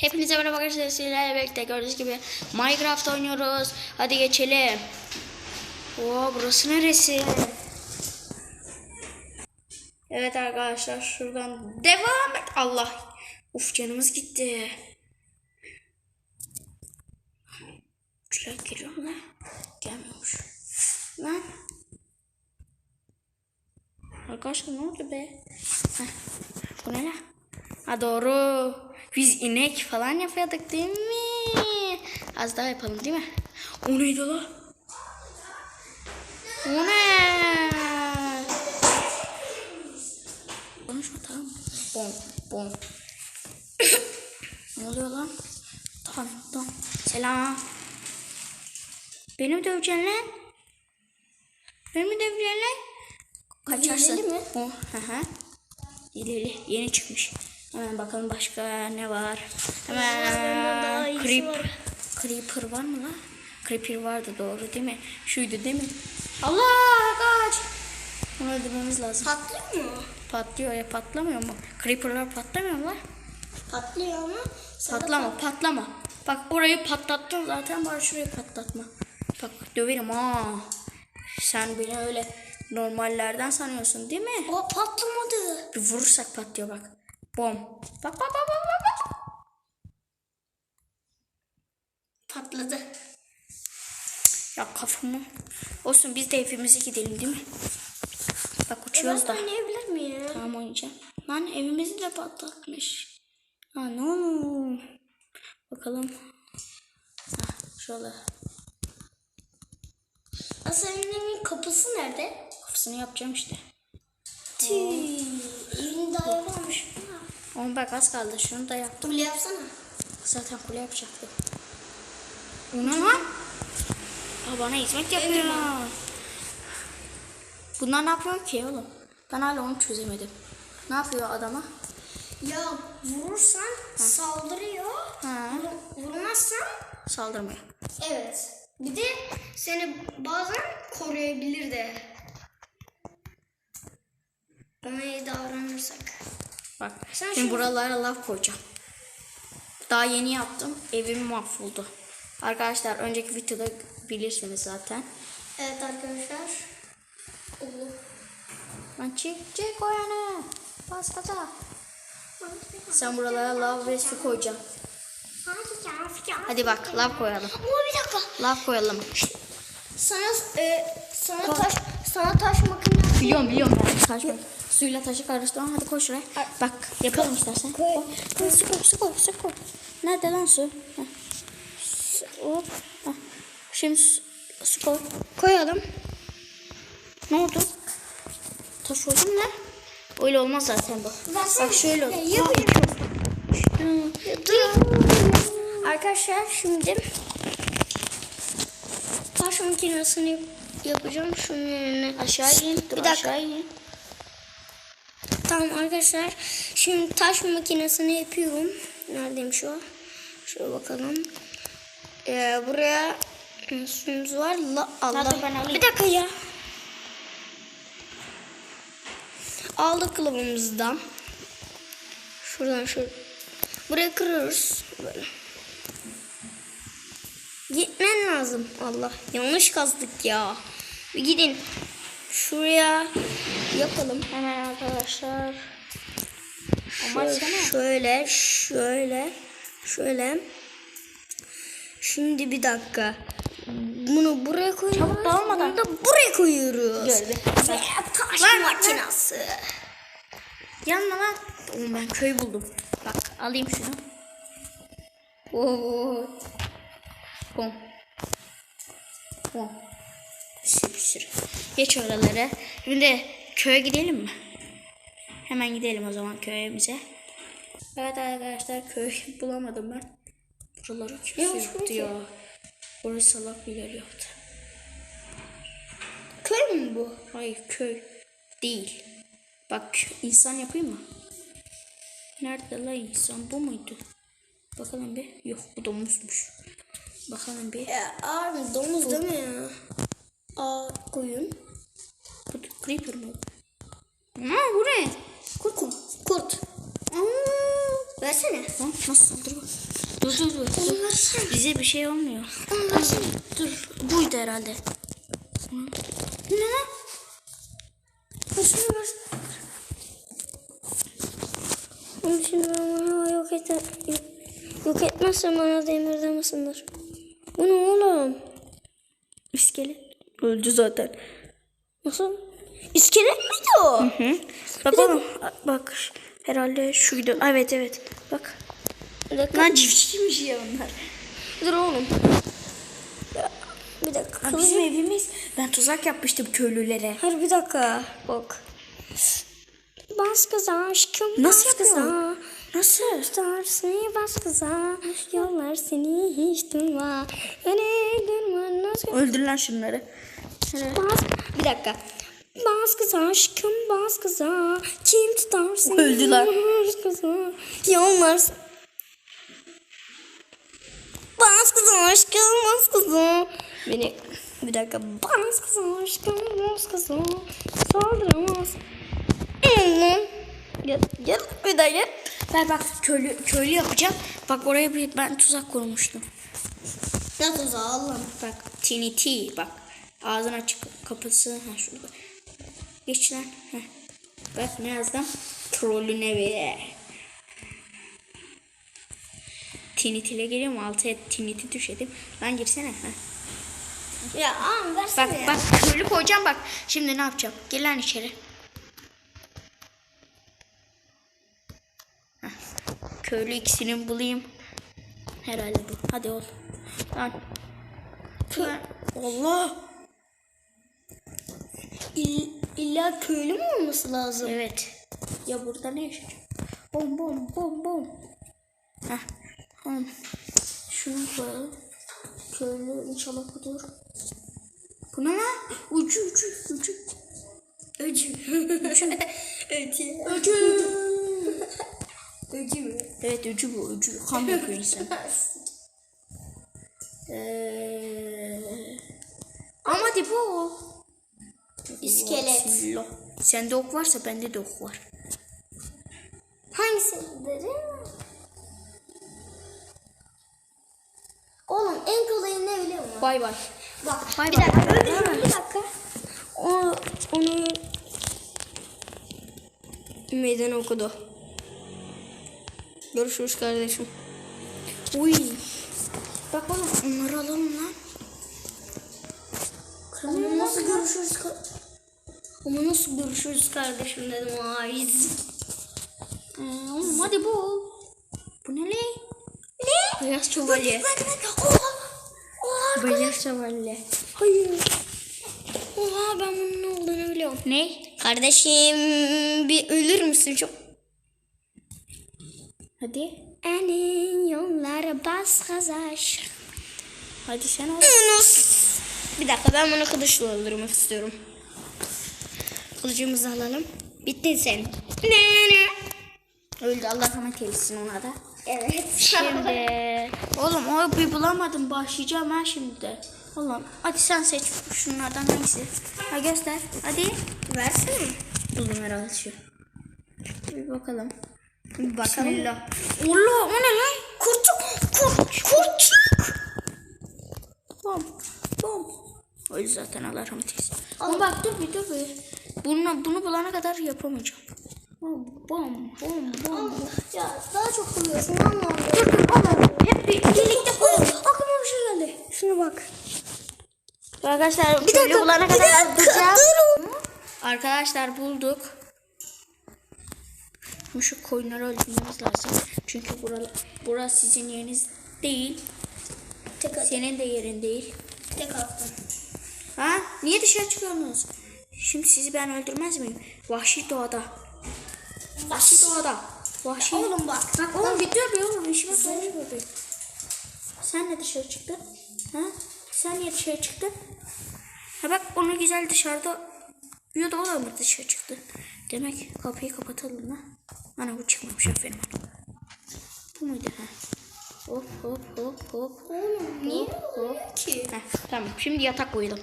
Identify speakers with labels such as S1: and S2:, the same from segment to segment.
S1: Hepinize merhaba arkadaşlar. Sizlerle birlikte gördüğünüz gibi Minecraft oynuyoruz. Hadi geçelim. Oo burası neresi? Evet arkadaşlar şuradan devam et. Allah. Uf canımız gitti. Uçlar geliyor mu lan? Gelmiyormuş. Lan. Arkadaşlar ne oldu be? Heh. Bu ne lan? Ha doğru. Biz inek falan yapıyorduk değil mi? Az daha yapalım değil mi? O neydi lan? O ne? Konuşma tamam? Bom bom. ne oluyor lan? Tamam tamam. Selam. Beni mi döveceksin lan? Beni mi döveceksin lan? Kaçarsın.
S2: Hileli mi?
S1: O, hı hı. Hileli. Yeni çıkmış. Hemen bakalım başka ne var. Hemen creep.
S2: var.
S1: Creeper var mı lan? Creeper vardı doğru değil mi? Şuydu değil mi? Allah kaç. Onu öldürmemiz lazım.
S2: Patlıyor mu?
S1: Patlıyor ya patlamıyor mu? Creeper'lar patlamıyor mu lan?
S2: Patlıyor ama.
S1: Patlama patlama. Bak orayı patlattın zaten bari şurayı patlatma. Bak döverim ha. Sen beni öyle normallerden sanıyorsun değil mi?
S2: O patlamadı.
S1: Bir vurursak patlıyor bak. Bom. Bak bak bak bak bak.
S2: Patladı.
S1: Ya kafamı. Olsun biz de hepimiz gidelim değil mi? Bak uçuyoruz da.
S2: Ben oynayabilir miyim?
S1: Tamam oynayacağım. Lan evimizi de patlatmış. Ha ne olur. Bakalım. Ha şöyle.
S2: Asanemin kapısı nerede?
S1: Kafasını yapacağım işte.
S2: Tüy. Evini daha
S1: 10 bak az kaldı. Şunu da yap.
S2: Kule yapsana.
S1: Zaten kule yapacaktı. O ne lan? Aa, bana hizmet yapıyor. Bunlar ne yapıyor ki oğlum? Ben hala onu çözemedim. Ne yapıyor adama?
S2: Ya vurursan saldırıyor.
S1: Ha.
S2: Vur- Vurmazsan
S1: Saldırmıyor.
S2: evet. Bir de seni bazen koruyabilir de. Ona iyi davranırsak.
S1: Bak
S2: Sen
S1: şimdi buralara laf koyacağım. Daha yeni yaptım. Evim mahvoldu. Arkadaşlar önceki videoda bilirsiniz zaten.
S2: Evet arkadaşlar. Oo.
S1: Lan çek çek o yana. Bas. Sen buralara lav ve su koyacaksın. Hadi bak lav koyalım.
S2: Ama bir dakika.
S1: Lav koyalım.
S2: Sana e, sana taş sana taş makinesi
S1: Biliyorum biliyorum. Taş koy. Suyla taşı karıştıralım. Hadi koy şuraya. Bak yapalım istersen.
S2: Koy.
S1: Koy, su koy su koy su koy. Nerede lan su? Heh. Su- Hop. Heh. Şimdi su, su koy. Koyalım. Ne oldu? Taş oldu mu lan? Öyle olmaz zaten bu. Bak şöyle oldu.
S2: Dur. Arkadaşlar şimdi taş makinesini yapacağım şunun yerine.
S1: Aşağı in. Dur,
S2: Bir dakika.
S1: Aşağı in.
S2: Tamam arkadaşlar. Şimdi taş makinesini yapıyorum. Neredeymiş o? Şöyle bakalım. Ee, buraya suyumuz var. La, Allah. Bir dakika ya. Aldık kılıbımızdan. Şuradan şöyle. Buraya kırıyoruz. Böyle. Gitmen lazım. Allah yanlış kazdık ya. Bir gidin. Şuraya yapalım.
S1: Hemen arkadaşlar.
S2: Şöyle, şöyle, şöyle, şöyle. Şimdi bir dakika. Bunu buraya koyuyoruz.
S1: Çabuk dağılmadan.
S2: Bunu da buraya koyuyoruz. Ve taş
S1: Lan,
S2: makinası.
S1: Yanma lan. Oğlum ben köy buldum. Bak alayım şunu. Oo. Bom. Bom. Bir sürü. Geç oraları. Şimdi köye gidelim mi? Hemen gidelim o zaman köyümüze. Evet arkadaşlar köy bulamadım ben. Buraları kimse
S2: Yok,
S1: yoktu ya. Burası salak bir yer yoktu.
S2: Köy mü bu?
S1: Hayır köy değil. Bak insan yapayım mı? Nerede la insan? Bu muydu? Bakalım bir. Yok bu domuzmuş. Bakalım bir.
S2: Ya abi domuz değil mi ya? Aa koyun.
S1: Bu creeper mı? Ha bu ne?
S2: Kurt mu? Kurt.
S1: Aa,
S2: Versene.
S1: Ha, nasıl? Dur dur dur.
S2: Onu
S1: dur.
S2: versene.
S1: Bize bir şey olmuyor.
S2: Onu versene.
S1: Dur. Buydu herhalde. Bu ne lan?
S2: Versene ver. Onu şimdi ben bana yok et yok, yok etmezsem bana demirden ısınır. Bu ne oğlum?
S1: İskelet. Öldü zaten.
S2: Nasıl? İskelet miydi o?
S1: Hı. Bak oğlum. Bak. Herhalde şuydu. Evet evet. Bak.
S2: Dakika.
S1: Lan çiftçiymiş ya onlar.
S2: Dur oğlum. Bir dakika.
S1: Ha, bizim evimiz. Ben tuzak yapmıştım köylülere.
S2: Hayır bir dakika. Bak. Bas kıza aşkım.
S1: Nasıl
S2: bas kıza.
S1: Nasıl?
S2: Tutar seni bas kıza. Yollar seni hiç durma. Öyle durma.
S1: Öldür lan şunları.
S2: Bas. Bir dakika. Bas kıza aşkım bas kıza. Kim tutar seni?
S1: Öldüler.
S2: Bas kıza. Yollar Bas kıza aşkım bas kıza. Beni bir dakika. Bas kıza aşkım bas kıza. Saldıramaz. Gel, gel bir daha gel.
S1: Ver bak köylü, köylü yapacağım. Bak oraya bir ben tuzak kurmuştum.
S2: Ne tuzağı Allah'ım.
S1: Bak TNT bak. Ağzın açık kapısı. Ha şurada. Geç lan. Heh. Bak ne yazdım? Trollün evi. TNT ile geliyorum. Altıya TNT düşedim. Lan girsene. Heh.
S2: Ya ağam versene
S1: Bak
S2: ya.
S1: bak köylü koyacağım bak. Şimdi ne yapacağım? Gel lan içeri. Heh. Köylü ikisini bulayım. Herhalde bu. Hadi ol. Lan. Allah.
S2: İlla köylü mü olması lazım?
S1: Evet. Ya burada ne yaşayacak? Bom bom bom bom. Heh. Tamam. Şunu koyalım. Köylü inşallah budur. Bu ne lan? Ucu ucu ucu.
S2: Öcü. Öcü.
S1: Ucu.
S2: Öcü mü?
S1: Evet ucu bu ucu. Kan yapıyor insan. Sende ok varsa bende de ok var.
S2: Hangisi derim? Oğlum en kolayı ne biliyor musun?
S1: Bay bay.
S2: Bak
S1: Bay
S2: bir
S1: bay.
S2: dakika
S1: bay.
S2: bir dakika. O, onu meydan okudu. Görüşürüz kardeşim.
S1: Uy. Bak oğlum onları alalım lan.
S2: Ama nasıl görüşürüz Ama nasıl görüşürüz kardeşim dedim ay.
S1: Ee, oğlum hadi bu. Bu ne lan?
S2: Ne?
S1: Beyaz şövalye.
S2: Oha! Oha!
S1: Beyaz şövalye.
S2: Hayır. Oha ben bunun ne olduğunu biliyorum.
S1: Ne?
S2: Kardeşim bir ölür müsün çok?
S1: Hadi.
S2: Enin yolları bas kazaş.
S1: Hadi sen al.
S2: Yunus. Bir dakika ben bunu kılıçla öldürmek istiyorum. Kılıcımızı alalım. Bittin sen. Ne.
S1: Öldü Allah rahmet eylesin ona da.
S2: Evet.
S1: Şimdi. Oğlum o bir bulamadım. Başlayacağım ha şimdi de. Oğlum hadi sen seç şunlardan hangisi? Ha göster. Hadi.
S2: Versene.
S1: Buldum herhalde şu. Bir bakalım.
S2: Bir bakalım.
S1: Bismillah. Allah o ne lan?
S2: Kurçuk. Kurt, kurçuk.
S1: Bom. Bom. Öyle zaten Allah rahmet eylesin. Ama bak dur bir dur bir. Bunu, bunu bulana kadar yapamayacağım. Bom bom bom bom.
S2: Ya daha çok buluyorsun Allah'ım.
S1: Dur dur baba. Hep bir birlikte koyalım.
S2: Aklıma bir şey geldi. Şuna bak.
S1: Arkadaşlar
S2: Bir dakika,
S1: bulana kadar
S2: dur
S1: Arkadaşlar bulduk. Şimdi şu koyunları öldürmemiz lazım. Çünkü buralar, burası sizin yeriniz değil.
S2: Tek.
S1: Senin de yerin değil.
S2: Tek attım.
S1: Ha? Niye dışarı çıkıyorsunuz? Şimdi sizi ben öldürmez miyim? Vahşi doğada. Vahşi doğada. Vahşi.
S2: Oğlum bak.
S1: Bak oğlum dur bir oğlum işime karışma bir. Sen ne dışarı çıktın? Ha? Sen niye dışarı çıktın? Ha bak onu güzel dışarıda ya da o da mı dışarı çıktı? Demek kapıyı kapatalım lan. Ana bu çıkmamış aferin bana. Bu muydu ha? Hop hop hop hop.
S2: Oğlum niye
S1: Hop,
S2: oluyor ki?
S1: Heh, tamam şimdi yatak koyalım.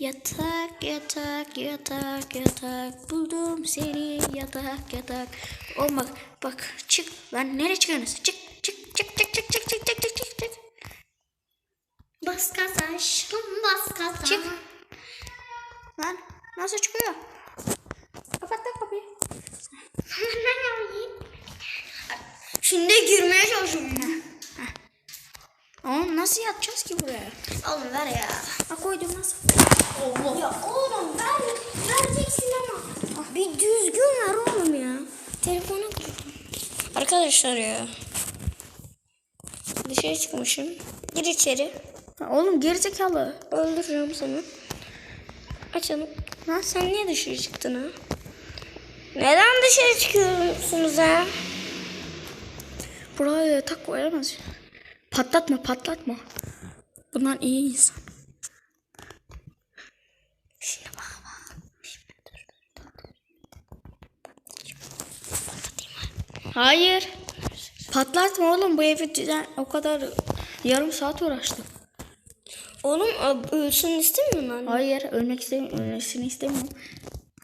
S1: Yatak yatak yatak yatak buldum seni yatak yatak. Oğlum bak bak çık lan nereye çıkıyorsunuz? Çık çık çık çık çık çık çık çık çık çık çık.
S2: Bas gaza aşkım bas gaza.
S1: Çık. Lan nasıl çıkıyor? Kapat lan kapıyı.
S2: Şimdi girmeye çalışıyorum.
S1: Oğlum nasıl yatacağız ki buraya?
S2: Oğlum ver ya.
S1: Ha koydum nasıl?
S2: Ya oğlum ver. Vereceksin ama. Bir düzgün ver oğlum ya. Telefona koydum. Arkadaşlar ya. Dışarı çıkmışım. Gir içeri.
S1: Ha, oğlum gerizekalı.
S2: Öldüreceğim seni. Açalım. Lan sen niye dışarı çıktın ha? Neden dışarı çıkıyorsunuz ha?
S1: Buraya yatak koyamaz. Patlatma patlatma. Bunlar iyi insan. Şimdi bak bak. Hayır. Patlatma oğlum bu evi düzen o kadar yarım saat uğraştım.
S2: Oğlum ölsün istemiyor musun anne?
S1: Hayır ölmek istemiyorum. Ölmesini istemiyorum.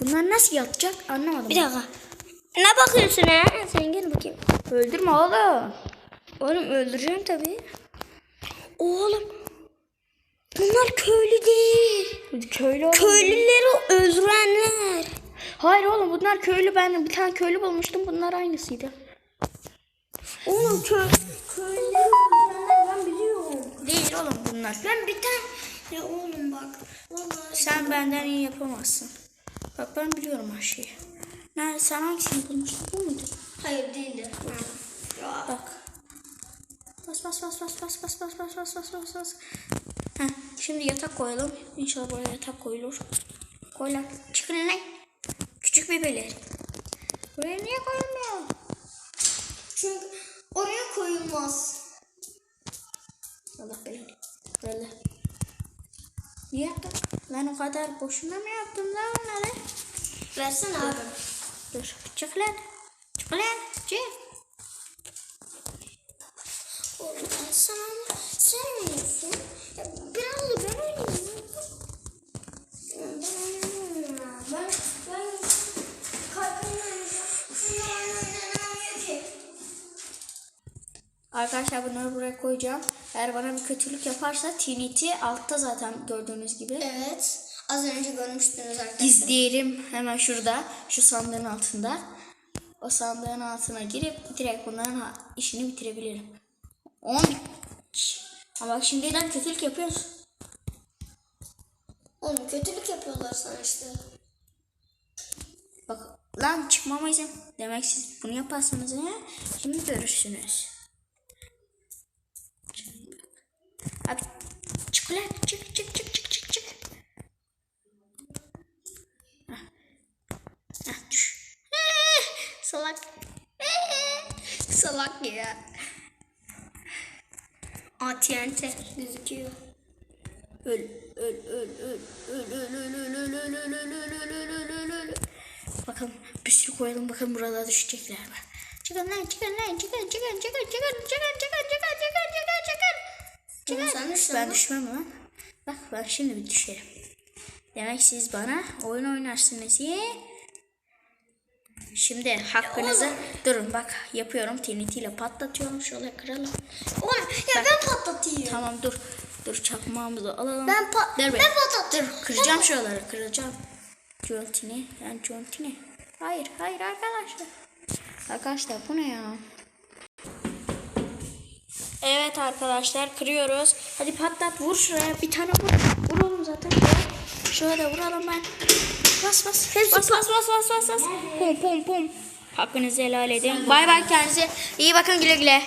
S1: Bunlar nasıl yatacak anlamadım.
S2: Bir dakika. Ne bakıyorsun ha? Sen gel bakayım.
S1: Öldürme oğlum.
S2: Oğlum öldüreceğim tabii. Oğlum. Bunlar köylü değil.
S1: Köylü.
S2: Köylüleri öldürenler.
S1: Hayır oğlum bunlar köylü. Ben bir tane köylü bulmuştum. Bunlar aynısıydı.
S2: Oğlum kö köylüleri öldürenler ben biliyorum.
S1: Değil oğlum bunlar.
S2: Ben bir tane... Ya oğlum bak. Vallahi
S1: Sen benden iyi yapamazsın. Bak ben biliyorum her şeyi. Nerede sen hangisini bulmuştun? Bu muydu?
S2: Hayır değildi. Ya.
S1: Bak. Bas bas bas bas bas bas bas bas bas bas bas bas. Heh, şimdi yatak koyalım. İnşallah buraya yatak koyulur. Koy lan. Çıkın lan. Küçük bebeler. Buraya niye koyulmuyor?
S2: Çünkü oraya koyulmaz.
S1: Allah belanı. Böyle. Niye yaptın? Lan o kadar boşuna mı yaptın lan onları?
S2: Versene abi.
S1: Dur. Çık lan. Çık lan. Çık.
S2: Sana ama sen oynuyorsun. Biraz da ben oynayayım.
S1: Arkadaşlar bunları buraya koyacağım. Eğer bana bir kötülük yaparsa TNT altta zaten gördüğünüz gibi.
S2: Evet. Az önce görmüştünüz arkadaşlar.
S1: Gizleyelim hemen şurada. Şu sandığın altında. O sandığın altına girip direkt bunların işini bitirebilirim. 10 Ama bak şimdiden kötülük yapıyoruz.
S2: Oğlum kötülük yapıyorlar sana işte.
S1: Bak lan çıkmama izin. Demek siz bunu yaparsanız ne? Şimdi görürsünüz. Bakalım bir sürü koyalım bakalım buralara düşecekler mi? Çıkın lan çıkın lan çıkın çıkın çıkın çıkın çıkın çıkın çıkın çıkın çıkın çıkın.
S2: Oğlum sen düştün
S1: Ben düşmem lan. Bak ben şimdi bir düşerim. Demek siz bana oyun oynarsınız ya. Şimdi hakkınızı durun bak yapıyorum TNT ile patlatıyorum şöyle kıralım.
S2: Oğlum ya ben patlatayım.
S1: Tamam dur. Dur çakmağımızı alalım.
S2: Ben pa-
S1: Dur be.
S2: ben patlatırım.
S1: Dur kıracağım şuraları kıracağım. Jontini. Yani Jontini. Hayır hayır arkadaşlar. Arkadaşlar bu ne ya? Evet arkadaşlar kırıyoruz. Hadi patlat vur şuraya bir tane vur. Vur oğlum zaten. Şöyle vuralım ben. Bas bas. Bas bas bas bas bas bas. Pum pum pum. Hakkınızı helal edin. Bay bay kendinize. İyi bakın güle güle.